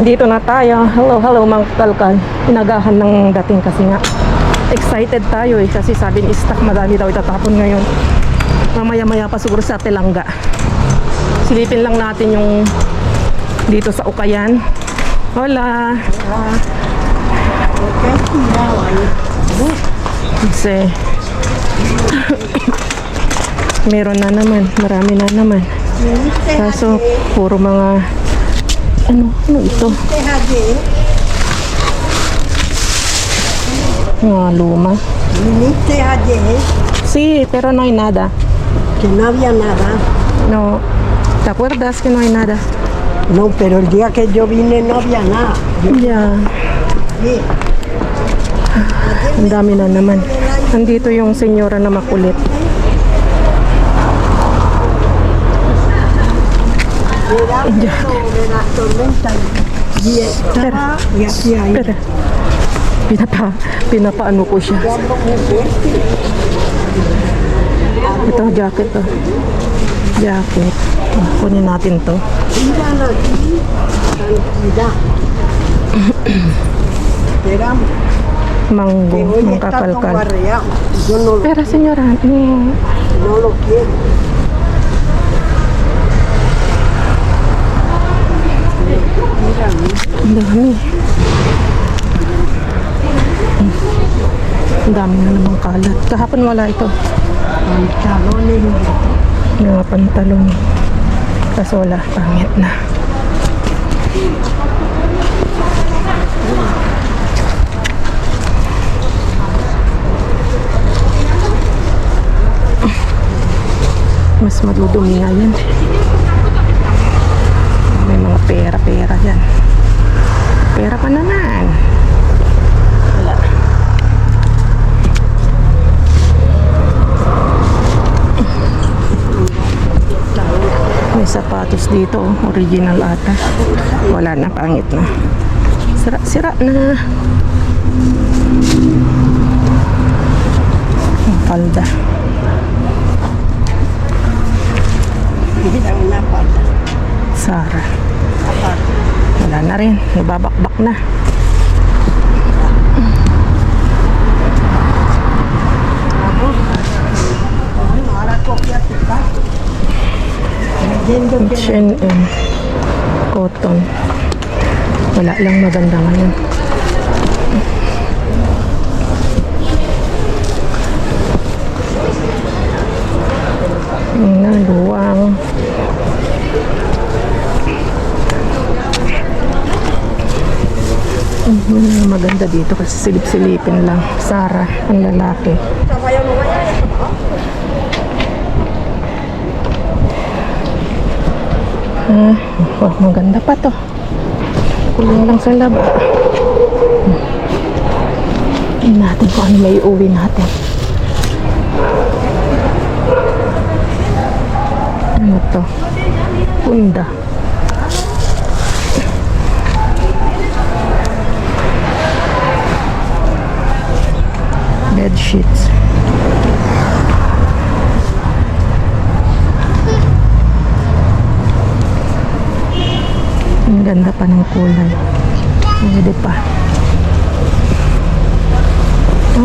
Dito na tayo. Hello, hello mga kalkal. Inagahan ng dating kasi nga. Excited tayo eh kasi sabi ni Stack madami daw itatapon ngayon. Mamaya-maya pa siguro sa Telangga. Silipin lang natin yung dito sa Ukayan. Hola. Kasi meron na naman, marami na naman. Kaso puro mga ano, ano ito? Mga luma. Viniste ayer Sí, pero no hay nada. que no había nada. No. ¿Te acuerdas que no hay nada? No, pero el día que yo vine no había nada. Yeah. Sí. Ang dami na naman. Nandito yung senyora na makulit. Era las tormentas y estaba y aquí hay Pero, pinapa, pinapaano ko siya. Ito, jacket to. Jacket. Kunin natin to. No, lo- Pero senyora, mm, no lo quiero. Ang dami. Ang dami na namang kalat. Kahapon wala ito. Pantalones Mga pantalon. Kaso wala, pangit na. Mas madudumi nga yan. May mga pera-pera dyan. Pera pa naman. Wala. May sapatos dito, oh. original ata. Wala na, pangit na. Sira, sira na. Ang palda. Mira una pata. Sara. Wala na rin. Nababakbak na. Que H&M. Cotton. Wala lang maganda ngayon. Na, luwang. Mhm, maganda dito kasi silip-silipin lang. Sara, ang lalaki. Ah, oh, maganda pa to. Kulang lang sa. Hmm. Tingnan natin kung ano may uwi natin. Ano to? Punda. Bed sheets. Ang ganda pa ng kulay. Pwede pa.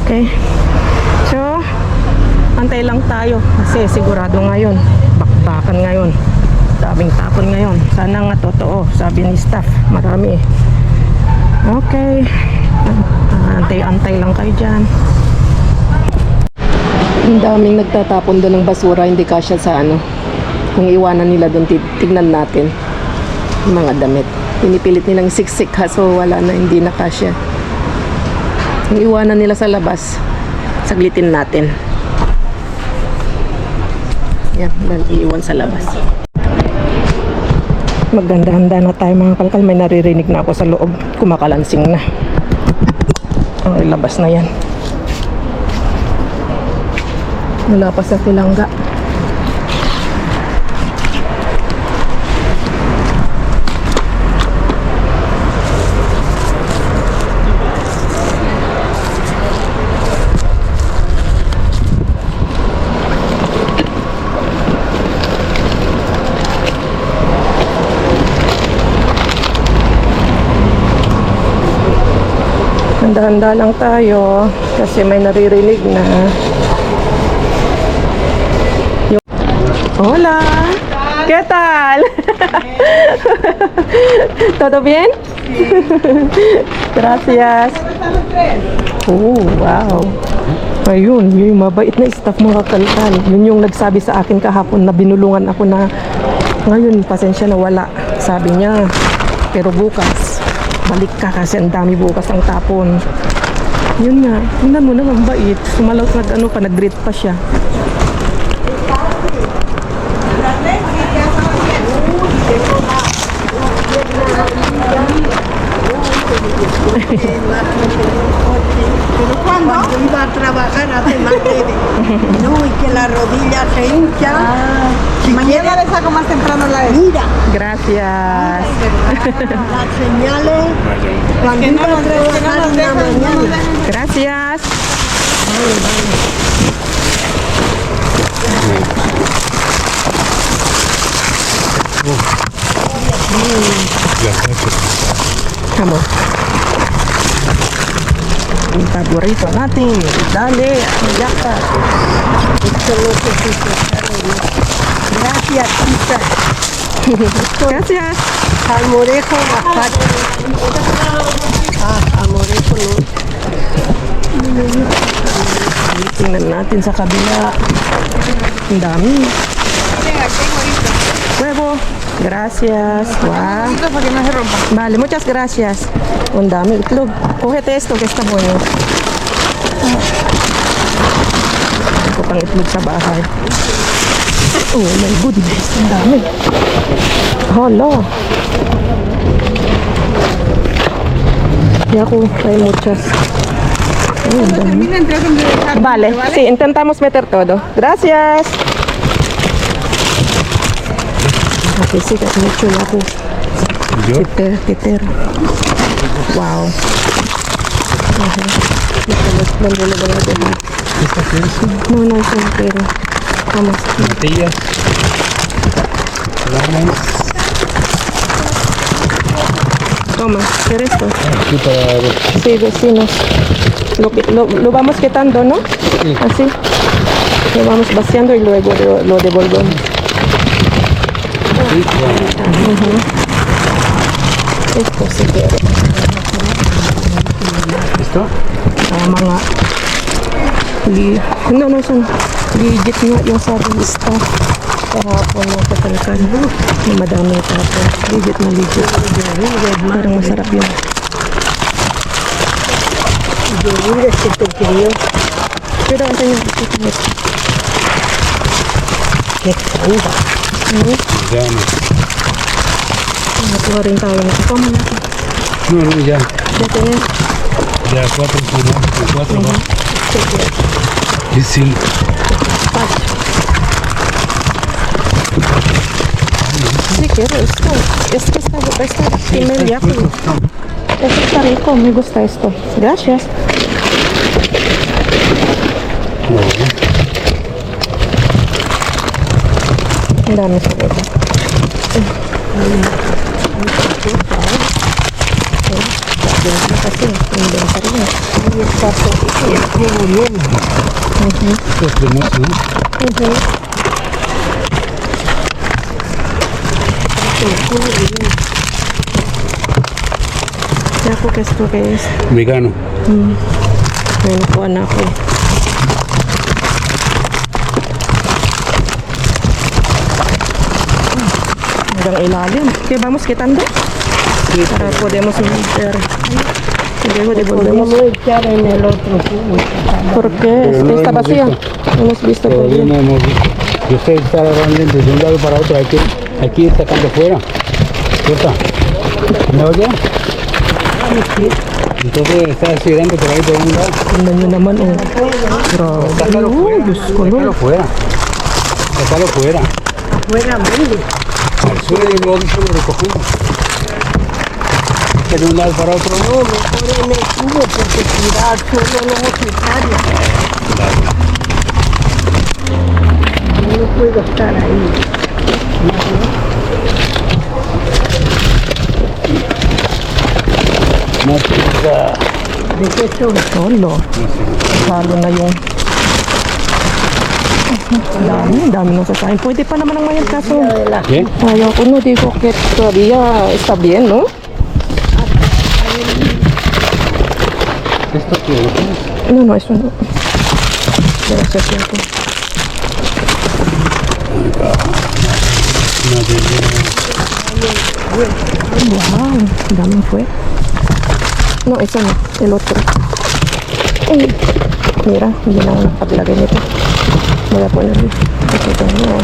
Okay. So, antay lang tayo. Kasi sigurado ngayon, bakbakan ngayon. Daming tapon ngayon. Sana nga totoo, sabi ni staff. Marami eh. Okay. Antay-antay lang kayo dyan. Ang daming nagtatapon doon ng basura, hindi kasya sa ano. Kung iwanan nila doon, tig- tignan natin yung mga damit. Pinipilit nilang siksik kaso wala na, hindi na kasya. Yung iwanan nila sa labas, saglitin natin. Yan, iiwan sa labas. Maganda-handa na tayo mga kalkal. May naririnig na ako sa loob. Kumakalansing na. Ang ilabas na yan mula pa sa Tilangga. Handa-handa lang tayo kasi may naririnig na Hola! ¿Qué tal? ¿Todo bien? Gracias. Oh, wow. Ayun, yung mabait na staff mga kalkal. Yun yung nagsabi sa akin kahapon na binulungan ako na ngayon, pasensya na wala. Sabi niya, pero bukas, balik ka kasi ang dami bukas ang tapon. Yun nga, tingnan mo naman bait. Sumalaw ano pa, nag-greet pa siya. Pero cuando iba a trabajar hace más de... No, y que la rodilla se hincha. Si Mañana le saco más temprano la Mira, Gracias. las señales. Cuando iba a trabajar en la mañana. Gracias. Vamos. Yung paborito natin. Dali. Yakat. Gracias, chica. Gracias. Almorejo. Ah, almorejo no. Tingnan natin sa kabila. Ang dami. Gracias. Wow. para que no se rompa. Vale, muchas gracias. Un dami itlog. Cógete esto que está bueno. Ito pang itlog sa bahay. Oh my goodness, ang dami. Hala. Y ako, hay muchas. Oh. Vale, sí, intentamos meter todo. Gracias. Aquí sí que es mucho ya ako. Peter, Peter. Wow. Ajá. ¿Dónde lo voy a dejar? No, no, es entero. Vamos. Tortillas. Vamos. Toma, ¿qué esto? Aquí para Sí, vecinos. Lo, que- lo, lo vamos quitando, ¿no? Así. Lo vamos vaciando y luego lo, lo devolvemos. Esto si quiere. ¿Listo? Ah, mga li, no, no, son legit nga yung sabi ni staff kahapon ng na madami tapon legit na legit parang masarap yun Mira este te crió. pero ang kanya ito Qué cruda. Ya no. nakuha rin tayo nito kamo natin No, no, ya. dito na Ya cuatro, ¿no? Con cuatro va. Y cinco. Sí, quiero esto. Es que está, está primer viaje. Esto está rico, me gusta esto. Gracias. Ang dami sa ito. Kasi, inventory na. Esto es cremoso, ¿no? Kaya ako gusto guys. Vegano. May nakuha na ako. Hanggang ilalim. Okay, vamos quitando. Para podemos meter. Y luego devolvemos. Podemos echar en el otro. ¿Por qué? Pero no Está vacía. visto. Hemos visto. Todavía no hemos visto. Yo sé estar agarrando de un lado para otro. Hay que, hay que ir sacando fuera. ¿Me oye? Entonces está girando por ahí por un lado. Oh. Grabe. Sácalo fuera. Sácalo no. fuera. Sácalo fuera. Fuera, vende. Al suelo y luego lo recogemos. De un lado para otro. No, mejor en el cubo porque tirar solo no necesario. Yo no puedo estar ahí. No, ¿De qué son? Solo. Na yung... Ang dami, ang dami nang sasahin. Pwede pa naman ang mayat kaso. ¿Qué? Ayaw ko no, digo que todavía está bien, ¿no? ¿Esto qué es? No, no, eso no. Gracias, tiempo. De Wow, dami fue. No, eso no, el otro. Uy, mira, hindi na ako nakablagay nito. Voy a ponerlo. Ito tengo.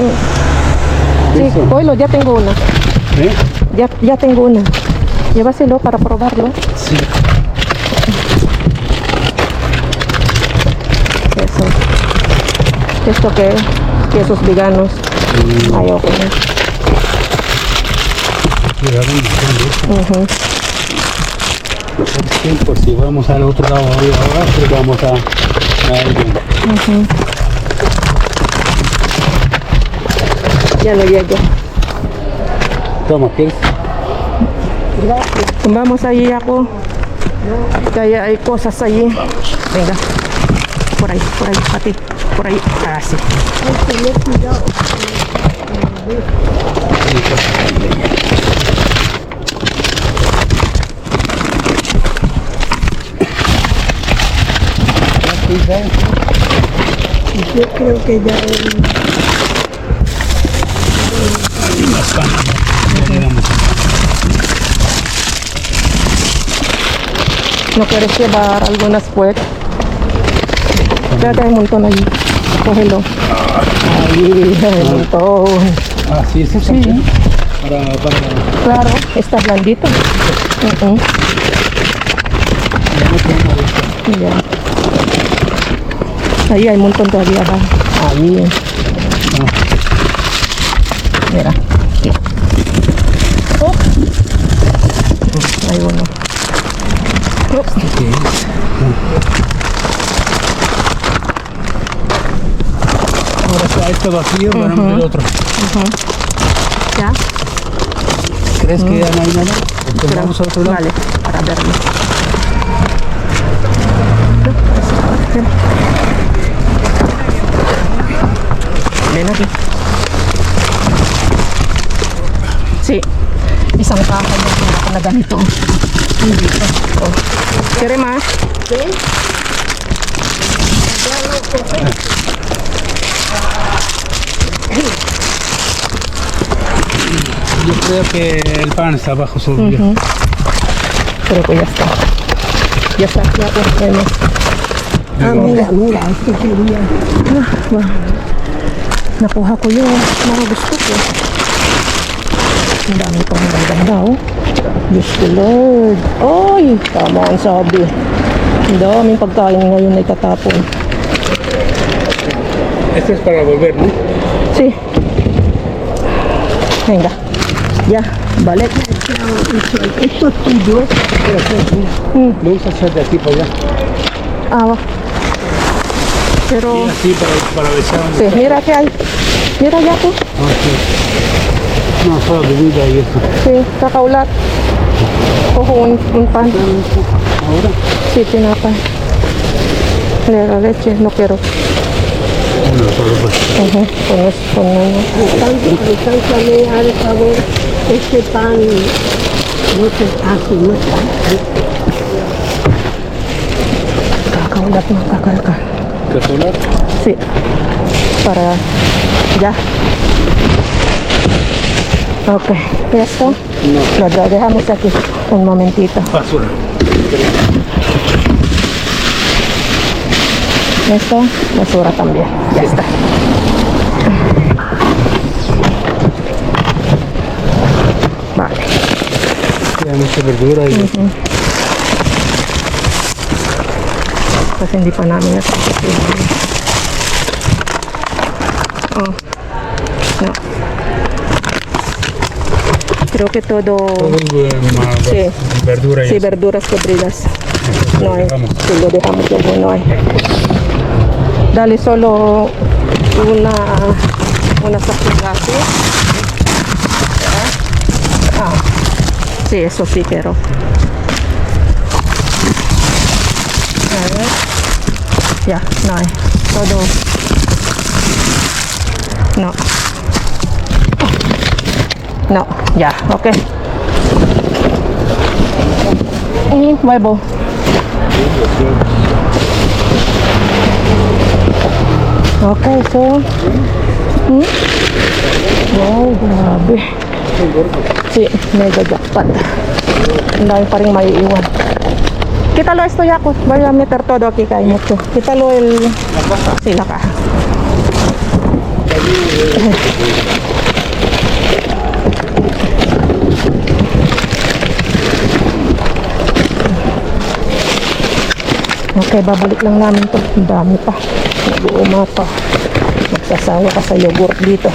Mm. Sí, Eso. Coilo, ya tengo una. ¿Eh? Ya, ya tengo una. Llévaselo para probarlo. Sí. Eso. ¿Esto qué es? Quesos veganos. Ayaw ko na. Cuidado, un montón de eso. Mhm. Es tiempo, si vamos al otro lado ahí ahora, creo que vamos a, a alguien. Ya no llego. Toma, ¿quieres? Vamos allí ako. Kaya hay cosas allí. Venga. Por ahí, por ahí, pati. Por ahí. Ah, sí. Yo creo que ya ¿No quieres llevar algunas pues? Espérate, hay un montón allí. Cógelo. Ahí, hay un montón. Ah, sí, eso sí. Para, para... Claro, está blandito. Ya. Ahí hay un montón todavía abajo. Ahí. Mira. Up. Hay uno. Up. Ahora está esto vacío, vamos el otro. ¿Ya? ¿Crees que ya no hay nada? Entonces vamos al otro lado. Vale, para verlo. Ven aquí. Sí. Isang kahoy na pinaka na ganito. Hindi ito. Oh. Kere ma? Yo creo que el pan está abajo sobre Pero que ya está. Ya está. Ya, ya. Ah, mira, mira, este quería. Nakuha ko yung mga gusto ko. Ang dami pang maganda, oh. Diyos ko, Lord. Ay, tama ang sabi. Ang daming pagkain ngayon na itatapon. Este es para volver, ¿no? Sí. Venga. Ya, balik. Esto es tuyo. Lo hacer de aquí para allá. Ah, va. Pero, Y así para, para besar. sí, mira que hay. Mira ya tú. Ah, sí. No, solo bebida y eso. Sí, kakaulat. Cojo un, un pan. Ahora. Sí, tinapay. Le la leche, no quiero. No, solo pues. Ujú, Con eso, con ano. Alcánzame, alcánzame, al favor, este pan se hace, no está. Kakaulat ng kakalka. ¿Casolar? Sí. Para ya. Ok, ¿ya está? No. Lo dejamos aquí un momentito. Basura. Esto, basura también. Ya está. Vale. Ya mucha verdura y hindi pa namin natapos Creo que todo... sí. Verduras. Sí, verduras no hay. Lo no hay. Dale solo una, una sacudida ¿sí? Ah, sí, eso sí quiero. A ver. Ya, no hay. Todo. No. No. Ya, okay. Mm, huevo. Okay, so... Hmm? Wow, grabe. Si, mega jackpot. Ang dami pa rin maiiwan. Kita lo estoy ako. Voy a meter todo aquí kay mucho. Kita lo el... Sila ka. Okay, babalik lang namin to. Ang dami pa. Nag-uuma pa. Magsasawa ka sa yogurt dito.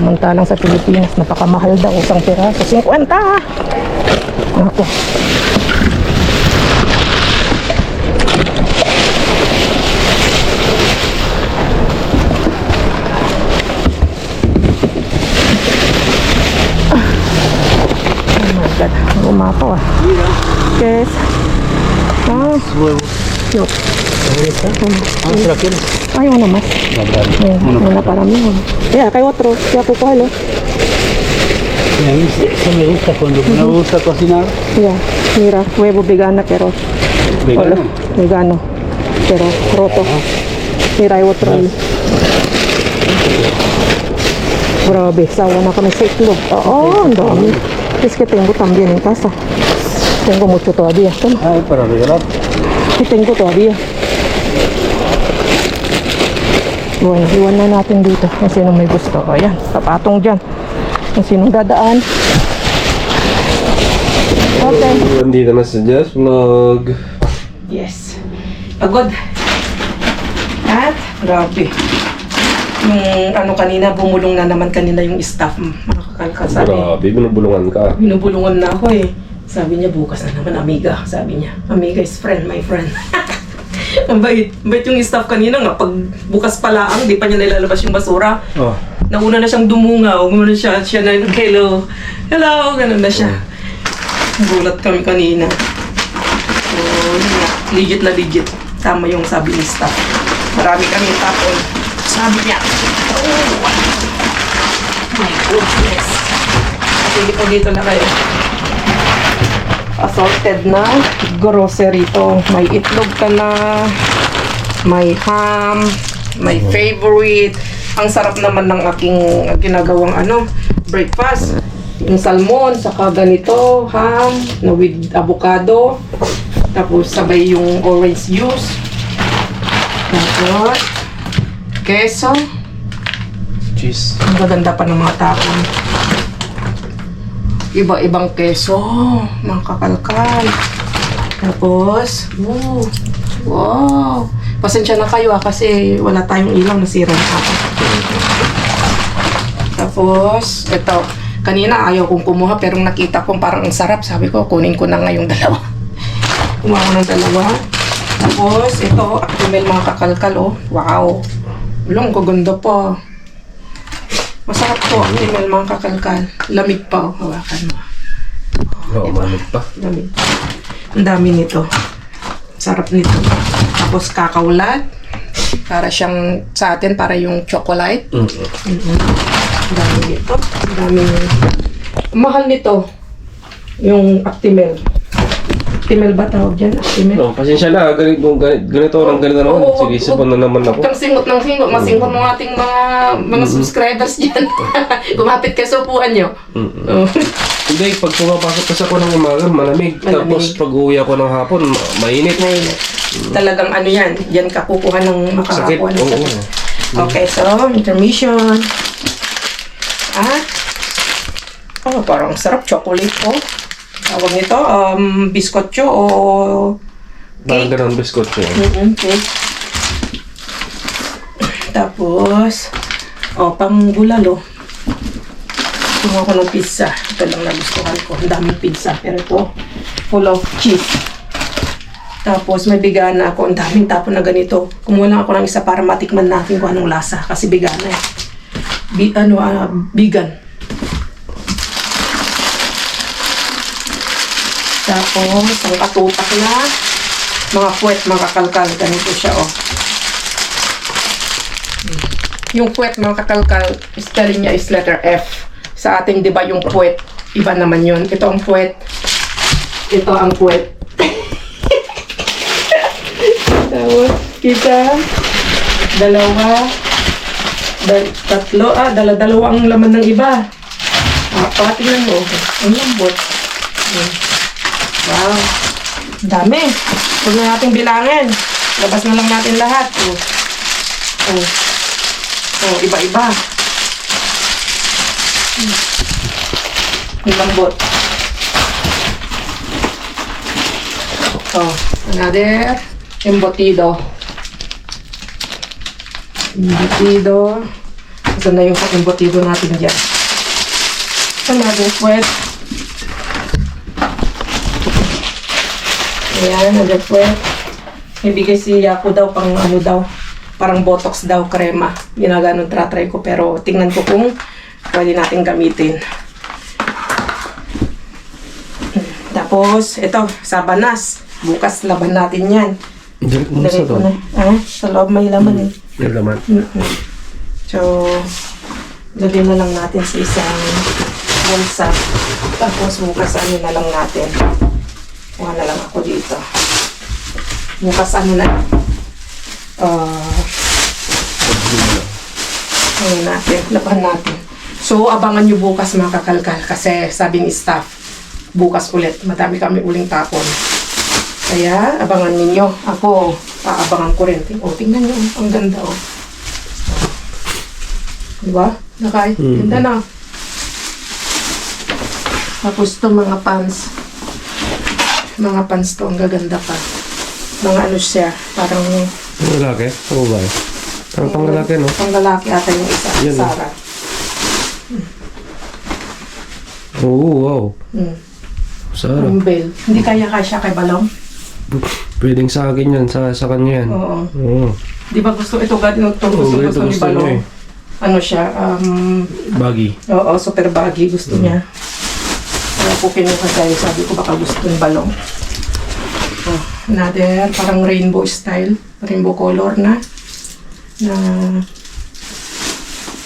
Samantalang sa Pilipinas, napakamahal daw. Isang piraso. 50! Ako. Oh my God. Umapaw ah. Yes. Ah, Ah, ¿se la quieres? Ay, uno más. No, dale. Ayan, una para mí. Ya, acá hay otro. Ya, pues cógelo. Sí, a mí eso me gusta cuando no me gusta cocinar. Ya, mira, huevo vegana, pero... Vegano. Hola, vegano. Pero roto. Mira, hay otro ahí. Grabe, sawa na kami sa itlog. Oo, ang dami. Es que tengo también en casa. Tengo mucho todavía. Toma. Ay, para regalar. Y tengo todavía. Bueno, iwan na natin dito kung sino may gusto. Ayan, papatong dyan. Kung sinong dadaan. Okay. Nandito na sa Jazz Vlog. Yes. Pagod. At, grabe. Yung ano kanina, bumulong na naman kanina yung staff. Makakalka sabi. Grabe, binubulungan ka. Binubulungan na ako eh. Sabi niya, bukas na naman, amiga. Sabi niya, amiga is friend, my friend. Ang bait. Bait yung staff kanina nga. Pag bukas pala ang, di pa niya nilalabas yung basura. Oh. Nauna na siyang dumungaw. Gumano siya, siya na yung hello. Hello, ganun na siya. Gulat kami kanina. So, yun nga. Legit na legit. Tama yung sabi ni staff. Marami kami tapon. Sabi niya, oh, my goodness. Sige po dito na kayo. Assorted na grocery to. May itlog ka na. May ham. My favorite. Ang sarap naman ng aking ginagawang ano, breakfast. Yung salmon, saka ganito, ham, na with avocado. Tapos sabay yung orange juice. Tapos, keso. Cheese. Ang gaganda pa ng mga tapon. Iba-ibang keso, mga kakalkal. Tapos, ooh, wow. Pasensya na kayo ah, kasi wala tayong ilaw, nasira na ako. Tapos, ito, kanina ayaw kong kumuha pero nakita kong parang ang sarap. Sabi ko, kunin ko na nga yung dalawa. Kumuha ko ng dalawa. Tapos, ito, Actimel mga kakalkal, oh. Wow. Ulong, kaganda pa. Masarap to, Actimel mga kakalkal. Lamig pa, oh. Hawakan mo. Oo, malamig pa. Lamig. Ang dami nito. Sarap nito. Tapos kakaulat. Para siyang sa atin, para yung chocolate. Mm. Mm-hmm. Ang dami nito. Ang dami Ang mahal nito. Yung Actimel. Actimel ba tawag dyan? Actimel? No, pasensya na, ganito, ganito, ganito lang, ganito naman. Oo, Sige, sipon na naman ako. Kang singot ng singot. Masingot ng ating mga mga subscribers dyan. Kumapit ka sa upuan nyo. Mm-mm. Oh. Hindi, pag pumapasok kasi ako ng umaga, malamig. Malamig. Tapos pag uwi ako ng hapon, ma- mainit. Ngayon, talagang ano yan. Yan ka kukuha ng Sakit. makakakuha ng Oo. sakit. Okay, so, intermission. At, oh, parang sarap. Chocolate po. Tawag nito, um, biskotyo o Parang cake. ganun biskot siya. Mm-mm, cake. Tapos, oh, pang bulalo. Kumuha ko ng pizza. Ito lang nagustuhan ko. Ang daming pizza. Pero ito, full of cheese. Tapos may bigana ako. Ang daming tapon na ganito. Kumuha lang ako ng isa para matikman natin kung anong lasa. Kasi bigana eh. Bi ano, ah, vegan. Tapos, ang katutak na Mga puwet, mga kakalkal. Ganito siya, oh. Yung puwet, mga kakalkal, spelling niya is letter F. Sa ating, di ba, yung puwet, iba naman yun. Ito ang puwet. Ito ang puwet. Tapos, kita, dalawa, dal tatlo, ah, dala-dalawa ang laman ng iba. Apat, tingnan mo. Ang lambot. Hmm. Wow. Ang Dami. Huwag na natin bilangin. Labas na lang natin lahat. Oh. Oh. Oh, iba-iba. Hmm. Ang lambot. Oh, another embutido. Embutido. Ito na yung embutido natin dyan. Another puwet. Ayan, another puwet. May bigay si Yaku daw pang ano daw. Parang botox daw, krema. Ginaganon tratry ko pero tingnan ko kung pwede natin gamitin. Tapos, ito, sabanas. Bukas laban natin yan. Diyan sa ko to. na. Ah, sa loob may laman eh. Yung laman. So, lagyan na lang natin sa isang bulsa. Tapos bukas ano na lang natin. Na lang ako dito. Bukas ano na. Ah, ano natin, laban natin. So, abangan nyo bukas mga kakalkal kasi sabi ni staff, bukas ulit, madami kami uling tapon. Kaya, abangan ninyo. Ako, aabangan ko rin. O, tingnan nyo, ang ganda oh. Diba? Nakay, ganda na. Tapos to mga pants. Mga pants to, ang gaganda pa. Mga ano siya, parang Ang lalaki? Ang babae? Parang pang lalaki, no? pang lalaki ata yung isa, Yan, oh. Sarah. Oo, wow. Hmm. Sarap. Yung bell. Hindi kaya kasya kay Balong? Pwedeng sa akin yan, sa, sa kanya yan. Oo. Oo. Di ba gusto, ito ganito, ito Oo, gusto, gusto ni gusto niya Balong. eh. Ano siya, um, Baggy. oo, super baggy gusto niya. Kaya ko kinuha sa'yo, sabi ko baka gusto ni Balong. Oh, another, parang rainbow style, rainbow color na, na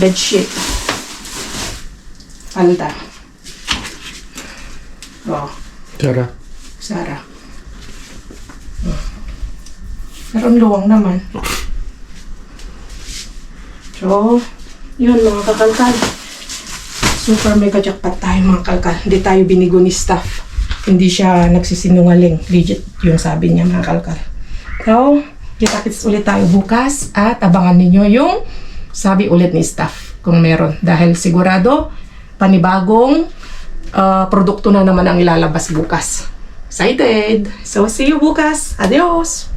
bedsheet. Alda. Oh, Sarah. Sarah. Meron luwang naman. So, yun mga kakalkal. Super mega jackpot tayo mga kalkal. Hindi tayo binigo ni staff. Hindi siya nagsisinungaling. Legit yung sabi niya mga kalkal. So, kita-kits ulit tayo bukas at abangan ninyo yung sabi ulit ni staff kung meron. Dahil sigurado, panibagong ah, produkto na naman ang ilalabas bukas. Excited! So, see you bukas. Adios!